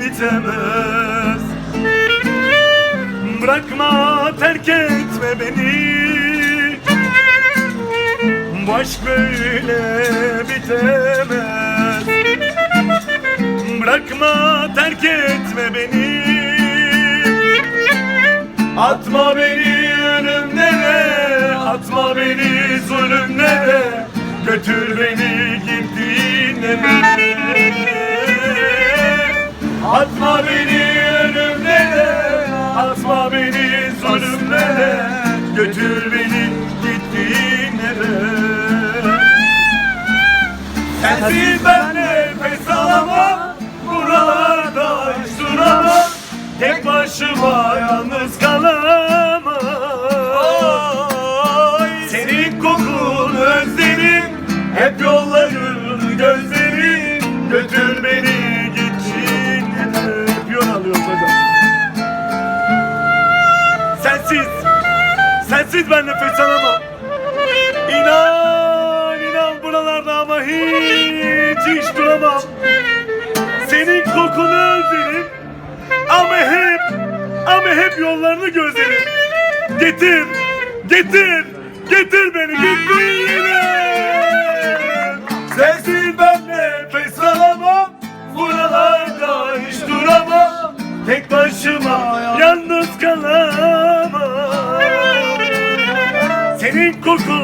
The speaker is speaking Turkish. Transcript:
bitemez. Bırakma terk etme beni. Bu aşk böyle bitemez. Bırakma terk etme beni. Atma beni ölümlere Atma beni zulümlere. Götür beni gittiğin Sensiz ben nefes alamam. Buralarda duramam. Tek başıma yalnız kalamam. Senin kokunu özlerim. Hep yolların gözlerim Götür beni Hep yol alıyoruz hocam. Sensiz Sensiz ben nefes alamam ama hep yollarını gözlerim. Getir, getir, getir beni getir yine. Sensiz ben nefes alamam, buralarda hiç duramam. Tek başıma yalnız kalamam. Senin kokun